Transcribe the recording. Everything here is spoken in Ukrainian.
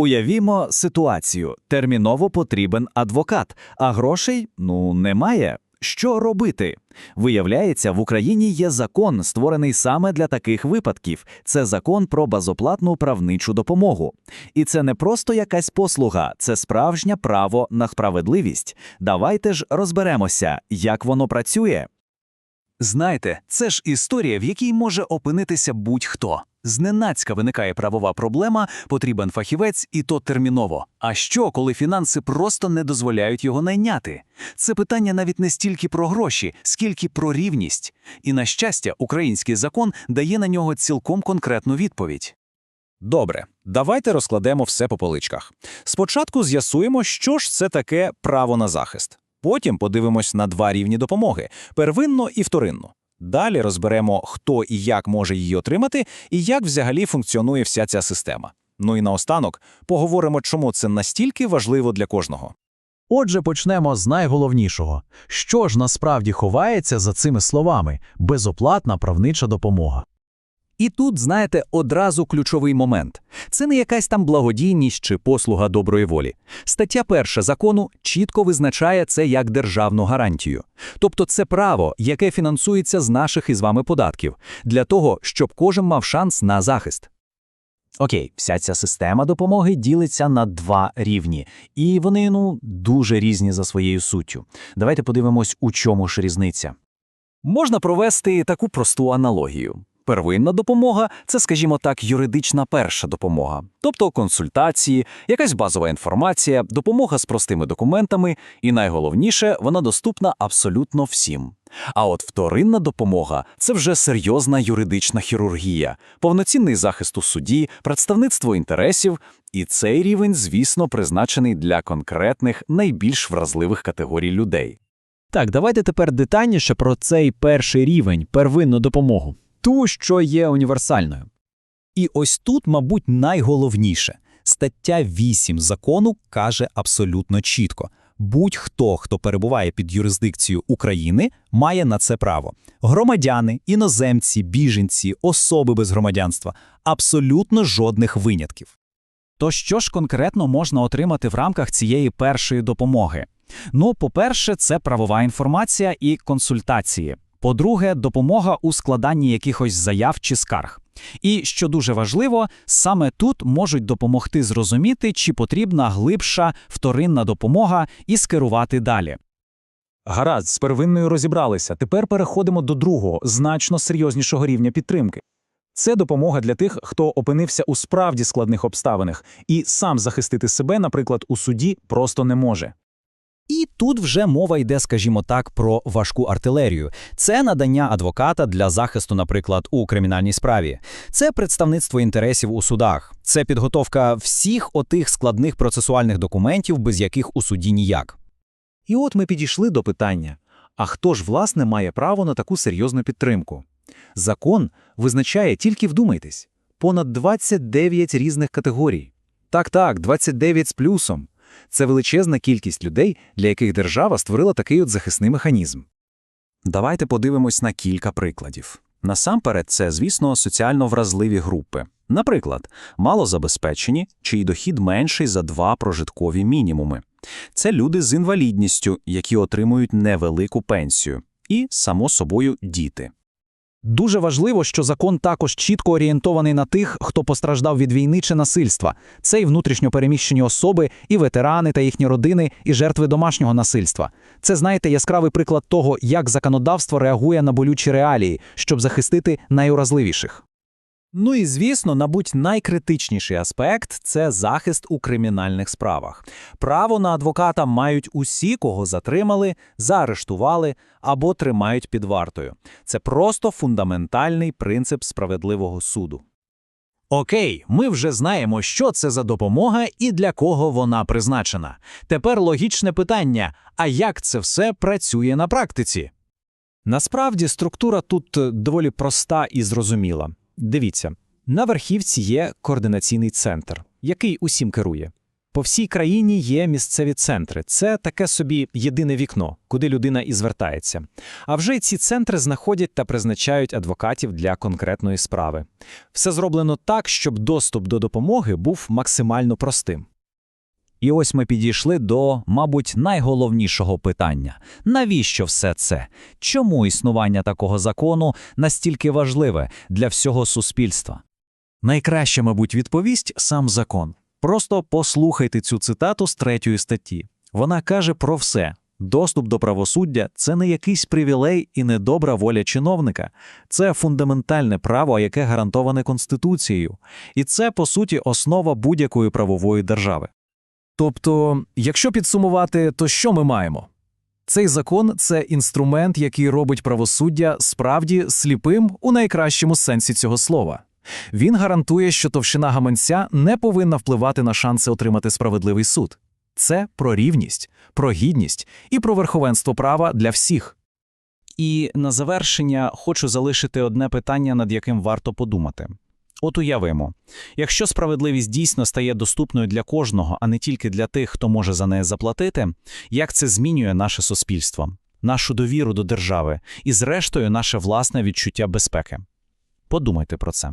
Уявімо ситуацію: терміново потрібен адвокат, а грошей ну немає. Що робити? Виявляється, в Україні є закон, створений саме для таких випадків. Це закон про базоплатну правничу допомогу. І це не просто якась послуга, це справжнє право на справедливість. Давайте ж розберемося, як воно працює. Знаєте, це ж історія, в якій може опинитися будь-хто. Зненацька виникає правова проблема, потрібен фахівець, і то терміново. А що, коли фінанси просто не дозволяють його найняти? Це питання навіть не стільки про гроші, скільки про рівність. І, на щастя, український закон дає на нього цілком конкретну відповідь. Добре, давайте розкладемо все по поличках. Спочатку з'ясуємо, що ж це таке право на захист. Потім подивимось на два рівні допомоги первинну і вторинну. Далі розберемо, хто і як може її отримати, і як взагалі функціонує вся ця система. Ну і наостанок поговоримо, чому це настільки важливо для кожного. Отже, почнемо з найголовнішого. Що ж насправді ховається за цими словами безоплатна правнича допомога? І тут, знаєте, одразу ключовий момент. Це не якась там благодійність чи послуга доброї волі. Стаття перша закону чітко визначає це як державну гарантію. Тобто це право, яке фінансується з наших із вами податків, для того, щоб кожен мав шанс на захист. Окей, вся ця система допомоги ділиться на два рівні, і вони ну дуже різні за своєю суттю. Давайте подивимось, у чому ж різниця. Можна провести таку просту аналогію. Первинна допомога це, скажімо так, юридична перша допомога, тобто консультації, якась базова інформація, допомога з простими документами, і найголовніше, вона доступна абсолютно всім. А от вторинна допомога це вже серйозна юридична хірургія, повноцінний захист у суді, представництво інтересів, і цей рівень, звісно, призначений для конкретних найбільш вразливих категорій людей. Так, давайте тепер детальніше про цей перший рівень первинну допомогу, ту, що є універсальною. І ось тут, мабуть, найголовніше. Стаття 8 закону каже абсолютно чітко: будь-хто, хто перебуває під юрисдикцією України, має на це право. Громадяни, іноземці, біженці, особи без громадянства абсолютно жодних винятків. То що ж конкретно можна отримати в рамках цієї першої допомоги? Ну, по-перше, це правова інформація і консультації. По-друге, допомога у складанні якихось заяв чи скарг. І що дуже важливо, саме тут можуть допомогти зрозуміти, чи потрібна глибша вторинна допомога і скерувати далі. Гаразд, з первинною розібралися. Тепер переходимо до другого, значно серйознішого рівня підтримки. Це допомога для тих, хто опинився у справді складних обставинах і сам захистити себе, наприклад, у суді просто не може. І тут вже мова йде, скажімо так, про важку артилерію. Це надання адвоката для захисту, наприклад, у кримінальній справі. Це представництво інтересів у судах. Це підготовка всіх отих складних процесуальних документів, без яких у суді ніяк. І от ми підійшли до питання: а хто ж власне має право на таку серйозну підтримку? Закон визначає, тільки вдумайтесь, понад 29 різних категорій. Так-так, 29 з плюсом. Це величезна кількість людей, для яких держава створила такий от захисний механізм. Давайте подивимось на кілька прикладів. Насамперед, це, звісно, соціально вразливі групи. Наприклад, малозабезпечені, чий дохід менший за два прожиткові мінімуми. Це люди з інвалідністю, які отримують невелику пенсію. І, само собою, діти. Дуже важливо, що закон також чітко орієнтований на тих, хто постраждав від війни чи насильства. Це і внутрішньопереміщені особи, і ветерани та їхні родини, і жертви домашнього насильства. Це, знаєте, яскравий приклад того, як законодавство реагує на болючі реалії, щоб захистити найуразливіших. Ну і звісно, мабуть, найкритичніший аспект це захист у кримінальних справах. Право на адвоката мають усі, кого затримали, заарештували або тримають під вартою. Це просто фундаментальний принцип справедливого суду. Окей, ми вже знаємо, що це за допомога і для кого вона призначена. Тепер логічне питання: а як це все працює на практиці? Насправді структура тут е, доволі проста і зрозуміла. Дивіться, на верхівці є координаційний центр, який усім керує. По всій країні є місцеві центри. Це таке собі єдине вікно, куди людина і звертається. А вже ці центри знаходять та призначають адвокатів для конкретної справи. Все зроблено так, щоб доступ до допомоги був максимально простим. І ось ми підійшли до, мабуть, найголовнішого питання: навіщо все це? Чому існування такого закону настільки важливе для всього суспільства? Найкраще, мабуть, відповість сам закон. Просто послухайте цю цитату з третьої статті. Вона каже про все. Доступ до правосуддя – це не якийсь привілей і не добра воля чиновника. Це фундаментальне право, яке гарантоване Конституцією. І це, по суті, основа будь-якої правової держави. Тобто, якщо підсумувати, то що ми маємо? Цей закон це інструмент, який робить правосуддя справді сліпим у найкращому сенсі цього слова. Він гарантує, що товщина гаманця не повинна впливати на шанси отримати справедливий суд. Це про рівність, про гідність і про верховенство права для всіх. І на завершення хочу залишити одне питання, над яким варто подумати. От уявимо, якщо справедливість дійсно стає доступною для кожного, а не тільки для тих, хто може за неї заплатити, як це змінює наше суспільство, нашу довіру до держави і, зрештою, наше власне відчуття безпеки? Подумайте про це.